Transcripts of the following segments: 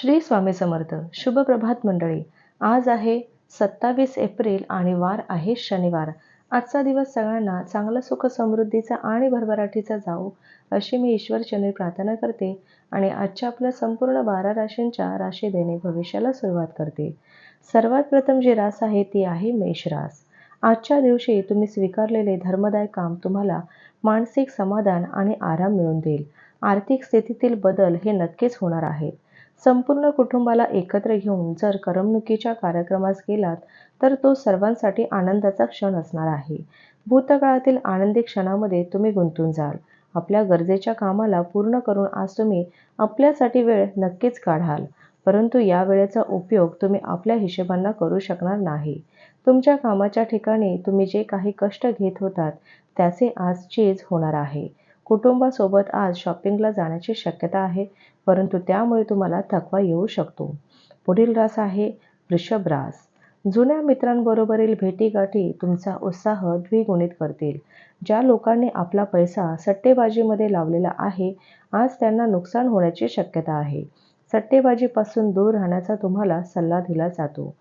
श्री स्वामी समर्थ शुभ प्रभात मंडळी. आज आहे सत्तावीस एप्रिल आणि वार आहे शनिवार. आजचा दिवस सगळ्यांना चांगलं सुख समृद्धीचा आणि भरभराटीचा जाऊ अशी मी ईश्वरचरणी प्रार्थना करते आणि आजच्या आपल्या संपूर्ण बारा राशींच्या राशी देणे भविष्याला सुरुवात करते. सर्वात प्रथम जी रास आहे ती आहे मेष रास. आजच्या दिवशी तुम्ही स्वीकारलेले धर्मदाय काम तुम्हाला मानसिक समाधान आणि आराम मिळून देईल. आर्थिक स्थितीतील बदल हे नक्कीच होणार आहेत. संपूर्ण कुटुंबाला एकत्र घेऊन जर करमणुकीच्या कार्यक्रमास गेलात तर तो सर्वांसाठी आनंदाचा क्षण असणार आहे. भूतकाळातील आनंदी क्षणामध्ये तुम्ही गुंतून जाल. आपल्या गरजेच्या कामाला पूर्ण करून आज तुम्ही आपल्यासाठी वेळ नक्कीच काढाल. परंतु या वेळेचा उपयोग तुम्ही आपल्या हिशोबांना करू शकणार नाही. तुमच्या कामाच्या ठिकाणी तुम्ही जे काही कष्ट घेत होतात त्याचे आज चीज होणार आहे. कुटुंबासोबत आज शॉपिंगला जाण्याची शक्यता आहे परंतु त्यामुळे तुम्हाला थकवा येऊ शकतो. पुढील रास आहे वृषभ रास. जुन्या मित्रांबरोबरील भेटीगाठी तुमचा उत्साह द्विगुणित करतील. ज्या लोकांनी आपला पैसा सट्टेबाजीमध्ये लावलेला आहे आज त्यांना नुकसान होण्याची शक्यता आहे. सट्टेबाजीपासून दूर राहण्याचा तुम्हाला सल्ला दिला जातो.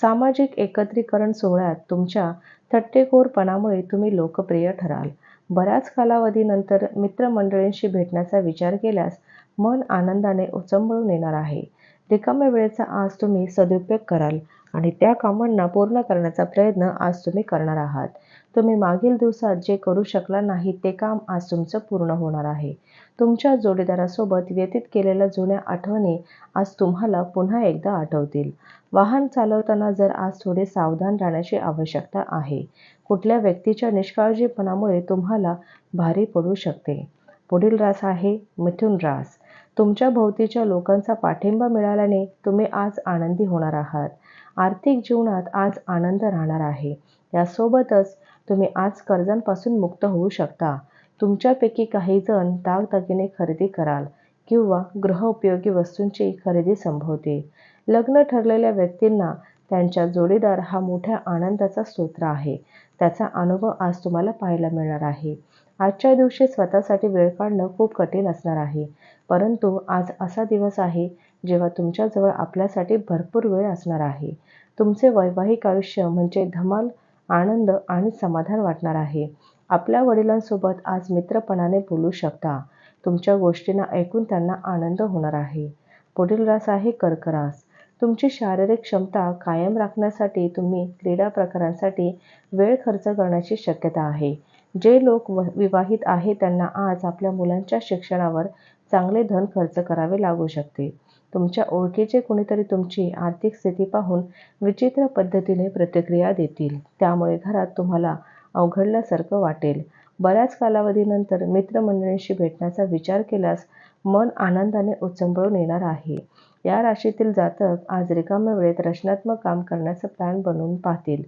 सामाजिक एकत्रीकरण सोहळ्यात तुमच्या थट्टेखोरपणामुळे तुम्ही लोकप्रिय ठराल. बऱ्याच कालावधीनंतर मित्रमंडळींशी भेटण्याचा विचार केल्यास मन आनंदाने उचंबळून येणार आहे. रिकाम्या वेळेचा आज तुम्ही सदुपयोग कराल. आणि त्या कामांना पूर्ण करण्याचा प्रयत्न आज तुम्ही करणार आहात. तुम्ही मागील दिवसात जे करू शकला नाही ते काम आज तुमचं पूर्ण होणार आहे. तुमच्या जोडीदारासोबत व्यतीत केलेल्या जुन्या आठवणी आज तुम्हाला पुन्हा एकदा आठवतील. वाहन चालवताना जर आज थोडे सावधान राहण्याची आवश्यकता आहे. कुठल्या व्यक्तीच्या निष्काळजीपणामुळे तुम्हाला भारी पडू शकते. पुढील रास आहे मिथुन रास. तुमच्या भोवतीच्या लोकांचा पाठिंबा मिळाल्याने तुम्ही आज आनंदी होणार आहात. आर्थिक जीवनात आज आनंद राहणार आहे. यासोबतच तुम्ही आज कर्जांपासून मुक्त होऊ शकता. तुमच्यापैकी काही जण दागदागिने खरेदी कराल किंवा गृहउपयोगी वस्तूंची खरेदी संभवते लग्न ठरलेल्या व्यक्तींना त्यांच्या जोडीदार हा मोठ्या आनंदाचा स्रोत आहे. त्याचा अनुभव आज तुम्हाला पाहायला मिळणार आहे. आजच्या दिवशी स्वतःसाठी वेळ काढणं खूप कठीण असणार आहे. परंतु आज असा दिवस आहे जेव्हा तुमच्याजवळ आपल्यासाठी भरपूर वेळ असणार आहे. तुमचे वैवाहिक आयुष्य म्हणजे धमाल आनंद आणि समाधान वाटणार आहे. आपल्या वडिलांसोबत आज मित्रपणाने बोलू शकता. तुमच्या गोष्टींना ऐकून त्यांना आनंद होणार आहे. पुढील रास आहे कर्करास. तुमची शारीरिक क्षमता कायम राखण्यासाठी तुम्ही क्रीडा प्रकारांसाठी वेळ खर्च करण्याची शक्यता आहे. जे लोक विवाहित आहे त्यांना आज आपल्या मुलांच्या शिक्षणावर चांगले धन खर्च करावे लागू शकते. तुमच्या ओळखीचे कोणीतरी तुमची आर्थिक स्थिती पाहून विचित्र पद्धतीने प्रतिक्रिया देतील. त्यामुळे घरात तुम्हाला अवघडल्यासारखं वाटेल. बऱ्याच कालावधीनंतर मित्रमंडळींशी भेटण्याचा विचार केल्यास मन आनंदाने उचंबळून येणार आहे. या राशीतील जातक आज रिकाम्या वेळेत रचनात्मक काम करण्याचा प्लॅन बनवून पाहतील.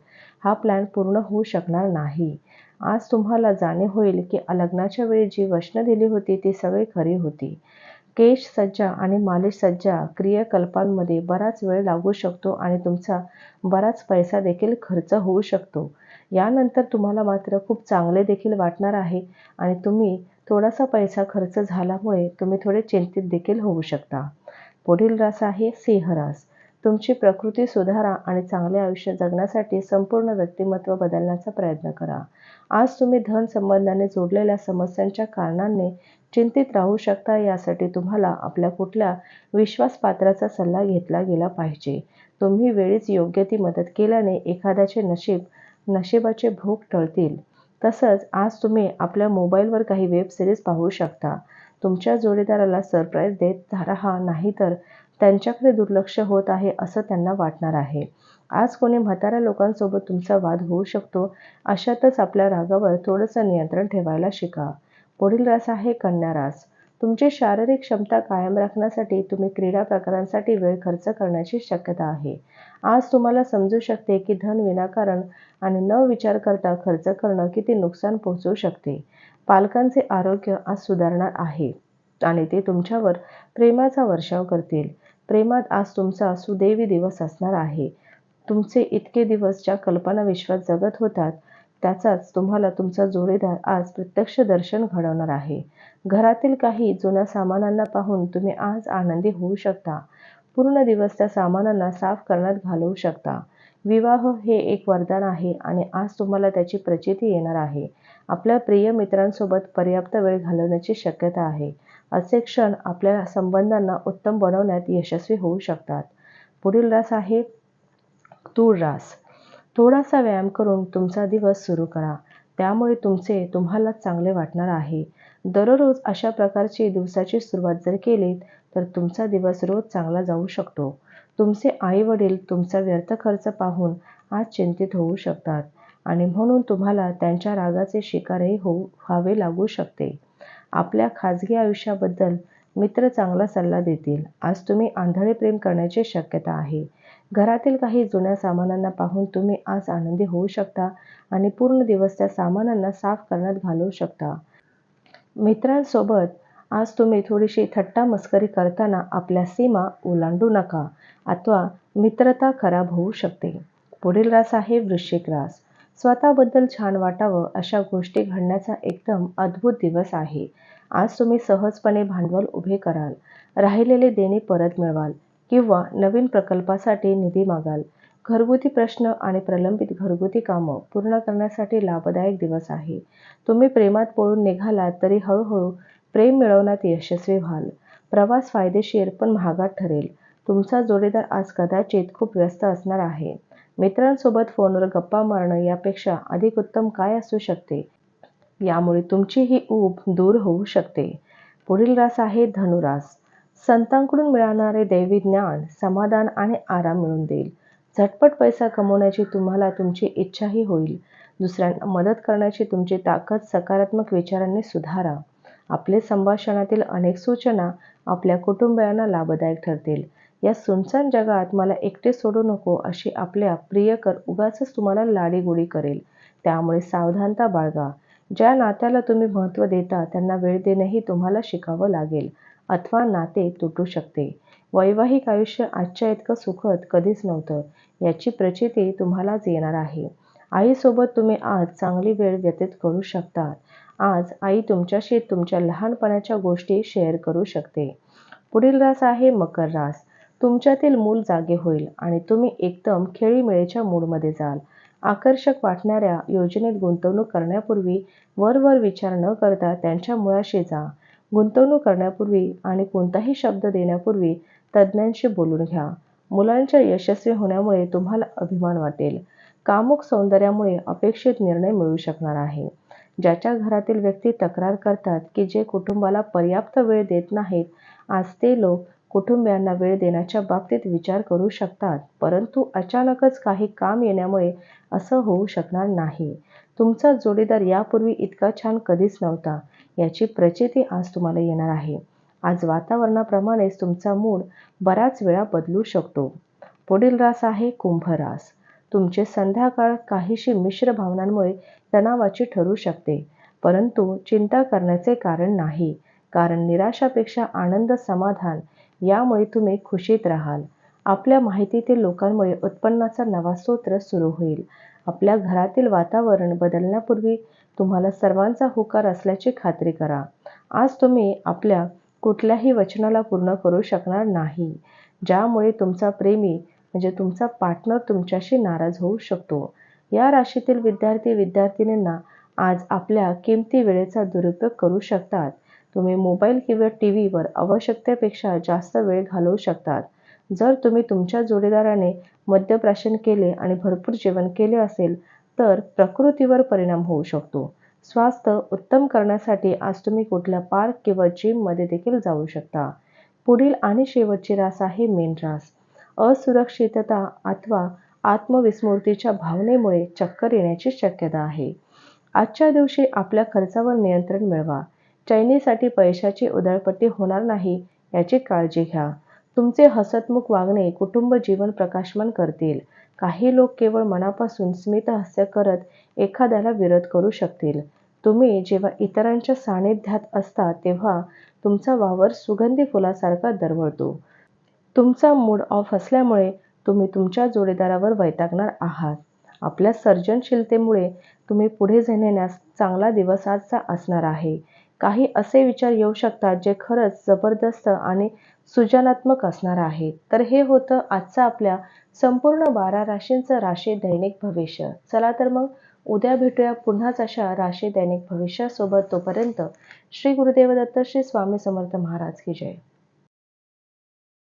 हा प्लॅन पूर्ण होऊ शकणार नाही. आज तुम्हाला जाणे होईल की लग्नाच्या वेळी जी वचनं दिली होती ती सगळी खरी होती. केश सज्जा आणि मालिश सज्जा क्रियाकल्पांमध्ये बराच वेळ लागू शकतो आणि तुमचा बराच पैसा देखील खर्च होऊ शकतो. यानंतर तुम्हाला मात्र खूप चांगले देखील वाटणार आहे आणि तुम्ही थोडासा पैसा खर्च झाल्यामुळे तुम्ही थोडे चिंतित देखील होऊ शकता. पुढील रास आहे सिंह रास तुमची प्रकृती सुधारा आणि चांगले आयुष्य जगण्यासाठी संपूर्ण व्यक्तिमत्व बदलण्याचा प्रयत्न करा. आज तुम्ही धन संबंधाने जोडलेल्या समस्यांच्या कारणांनी चिंतित राहू शकता यासाठी तुम्हाला आपल्या कुठल्या विश्वासपात्राचा सल्ला घेतला गेला पाहिजे. तुम्ही वेळीच योग्य ती मदत केल्याने एखाद्याचे नशीब नशिबाचे भोग टळतील. तसंच आज तुम्ही आपल्या मोबाईलवर काही वेब सिरीज पाहू शकता. तुमच्या जोडीदाराला सरप्राईज देत राहा नाही तर त्यांच्याकडे दुर्लक्ष होत आहे असं त्यांना वाटणार आहे. आज कोणी म्हाताऱ्या लोकांसोबत तुमचा वाद होऊ शकतो अशातच आपल्या रागावर थोडंसं नियंत्रण ठेवायला शिका. पुढील रास आहे कन्या रास. तुमची शारीरिक क्षमता कायम राखण्यासाठी तुम्ही क्रीडा प्रकारांसाठी वेळ खर्च करण्याची शक्यता आहे. आज तुम्हाला समजू शकते की धन विनाकारण आणि न विचार करता खर्च करणं किती नुकसान पोहोचवू शकते. पालकांचे आरोग्य आज सुधारणार आहे आणि ते तुमच्यावर प्रेमाचा वर्षाव करतील. प्रेमात आज तुमचा सुदैवी दिवस असणार आहे. तुमचे इतके दिवस ज्या कल्पना विश्वात जगत होतात त्याचाच तुम्हाला तुमचा जोडीदार आज प्रत्यक्ष दर्शन घडवणार आहे. घरातील काही जुन्या सामानांना पाहून तुम्ही आज आनंदी होऊ शकता. पूर्ण दिवस त्या सामानांना साफ करण्यात घालवू शकता. विवाह हे एक वरदान आहे आणि आज तुम्हाला त्याची प्रचिती येणार आहे. आपल्या प्रिय मित्रांसोबत पर्याप्त वेळ घालवण्याची शक्यता आहे. असे क्षण आपल्या संबंधांना उत्तम बनवण्यात यशस्वी होऊ शकतात. पुढील रास आहे तूळ रास. थोडासा व्यायाम करून तुमचा दिवस सुरू करा. त्यामुळे तुमचे तुम्हालाच चांगले वाटणार आहे. दररोज अशा प्रकारची दिवसाची सुरुवात जर केलीत तर तुमचा दिवस रोज चांगला जाऊ शकतो. तुमचे आई वडील तुमचा व्यर्थ खर्च पाहून आज चिंतित होऊ शकतात आणि म्हणून तुम्हाला त्यांच्या रागाचे शिकारही होऊ व्हावे लागू शकते. आपल्या खाजगी आयुष्याबद्दल मित्र चांगला सल्ला देतील. आज तुम्ही आंधळे प्रेम करण्याची शक्यता आहे. घरातील काही जुन्या सामानांना पाहून तुम्ही आज आनंदी होऊ शकता आणि पूर्ण दिवस त्या सामानांना साफ करण्यात घालवू शकता. मित्रांसोबत आज तुम्ही थोडीशी थट्टा मस्करी करताना आपल्या सीमा ओलांडू नका अथवा मित्रता खराब होऊ शकते. पुढील रास आहे वृश्चिक रास. स्वतःबद्दल छान वाटावं अशा गोष्टी घडण्याचा एकदम अद्भुत दिवस आहे. आज तुम्ही सहजपणे भांडवल उभे कराल राहिलेले देणे परत मिळवाल किंवा नवीन प्रकल्पासाठी निधी मागाल. घरगुती प्रश्न आणि प्रलंबित घरगुती कामं पूर्ण करण्यासाठी लाभदायक दिवस आहे. तुम्ही प्रेमात पळून निघालात तरी हळूहळू प्रेम मिळवण्यात यशस्वी व्हाल. प्रवास फायदेशीर पण महागात ठरेल. तुमचा जोडीदार आज कदाचित खूप व्यस्त असणार आहे. मित्रांसोबत फोनवर गप्पा मारणं यापेक्षा अधिक उत्तम काय असू शकते? यामुळे तुमची ही ऊब दूर होऊ शकते. पुढील रास आहे धनुरास. संतांकडून मिळणारे दैवी ज्ञान समाधान आणि आराम मिळून देईल. झटपट पैसा कमवण्याची तुम्हाला तुमची इच्छाही होईल. दुसऱ्यांना मदत करण्याची तुमची ताकद सकारात्मक विचारांनी सुधारा. आपले संभाषणातील अनेक सूचना आपल्या कुटुंबियांना लाभदायक ठरतील. या सुनसान जगात मला एकटे सोडू नको अशी आपल्या प्रियकर उगाच तुम्हाला लाडीगुडी करेल. त्यामुळे सावधानता बाळगा. ज्या नात्याला तुम्ही महत्त्व देता त्यांना वेळ देणंही तुम्हाला शिकावं लागेल. अथवा नाते तुटू शकते. वैवाहिक आयुष्य आजच्या इतकं सुखद कधीच नव्हतं. याची प्रचिती तुम्हालाच येणार आहे. आईसोबत तुम्ही आज चांगली वेळ व्यतीत करू शकता. आज आई तुमच्याशी तुमच्या लहानपणाच्या गोष्टी शेअर करू शकते. पुढील रास आहे मकर रास. तुमच्यातील मूल जागे होईल आणि तुम्ही एकदम खेळीमेळीच्या मूडमध्ये जाल. आकर्षक वाटणाऱ्या योजनेत गुंतवणूक करण्यापूर्वी वरवर विचार न करता त्यांच्या मुळाशी जा. गुंतवणूक करण्यापूर्वी आणि कोणताही शब्द देण्यापूर्वी तज्ज्ञांशी बोलून घ्या. मुलांच्या यशस्वी होण्यामुळे तुम्हाला अभिमान वाटेल. कामुक सौंदर्यामुळे अपेक्षित निर्णय मिळू शकणार आहे. ज्याच्या घरातील व्यक्ती तक्रार करतात की जे कुटुंबाला पर्याप्त वेळ देत नाहीत आज ते लोक कुटुंबियांना वेळ देण्याच्या बाबतीत विचार करू शकतात परंतु अचानकच काही काम येण्यामुळे असं होऊ शकणार नाही. तुमचा जोडीदार यापूर्वी इतका छान कधीच नव्हता याची प्रचिती आज तुम्हाला येणार आहे. आज वातावरणाप्रमाणेच तुमचा मूड बराच वेळा बदलू शकतो. पुढील रास आहे कुंभ रास तुमचे संध्याकाळ काहीशी मिश्र भावनांमुळे तणावाची ठरू शकते परंतु चिंता करण्याचे कारण नाही कारण निराशापेक्षा आनंद समाधान यामुळे तुम्ही खुशीत राहाल. आपल्या माहितीतील लोकांमुळे उत्पन्नाचा नवा स्रोत सुरू होईल. आपल्या घरातील वातावरण बदलण्यापूर्वी तुम्हाला सर्वांचा होकार असल्याची खात्री करा. आज तुम्ही आपल्या कुठल्याही वचनाला पूर्ण करू शकणार नाही. ज्यामुळे तुमचा प्रेमी म्हणजे तुमचा पार्टनर तुमच्याशी नाराज होऊ शकतो. या राशीतील विद्यार्थी विद्यार्थिनींना आज आपल्या किमती वेळेचा दुरुपयोग करू शकतात. तुम्ही मोबाईल किंवा टी व्हीवर आवश्यकतेपेक्षा जास्त वेळ घालवू शकतात. जर तुम्ही तुमच्या जोडीदाराने मद्यप्राशन केले आणि भरपूर जेवण केले असेल तर प्रकृतीवर परिणाम होऊ शकतो. स्वास्थ्य उत्तम करण्यासाठी आज तुम्ही कुठल्या पार्क किंवा जिममध्ये देखील जाऊ शकता. पुढील आणि शेवटची रास आहे मेन रास. असुरक्षितता अथवा आत्मविस्मृतीच्या भावनेमुळे चक्कर येण्याची शक्यता आहे. आजच्या दिवशी आपल्या खर्चावर नियंत्रण मिळवा. चैनीसाठी पैशाची उधळपट्टी होणार नाही याची काळजी घ्या. तुमचे हसतमुख वागणे कुटुंब जीवन प्रकाशमान करतील. काही लोक केवळ मनापासून स्मित हास्य करत एखाद्याला विरोध करू शकतील. तुम्ही जेव्हा इतरांच्या सानिध्यात असता तेव्हा तुमचा वावर सुगंधी फुलासारखा दरवळतो. तुमचा मूड ऑफ असल्यामुळे तुम्ही तुमच्या जोडीदारावर वैतागणार आहात. आपल्या सर्जनशीलतेमुळे तुम्ही पुढे नेण्यास चांगला दिवस आजचा असणार आहे. काही असे विचार येऊ शकतात जे खरंच जबरदस्त आणि सृजनात्मक असणार आहेत. तर हे होतं आजचं आपल्या संपूर्ण बारा राशींचं राशी दैनिक भविष्य. चला तर मग उद्या भेटूया पुन्हाच अशा राशी दैनिक भविष्यासोबत. तोपर्यंत श्री गुरुदेव दत्त श्री स्वामी समर्थ महाराज की जय.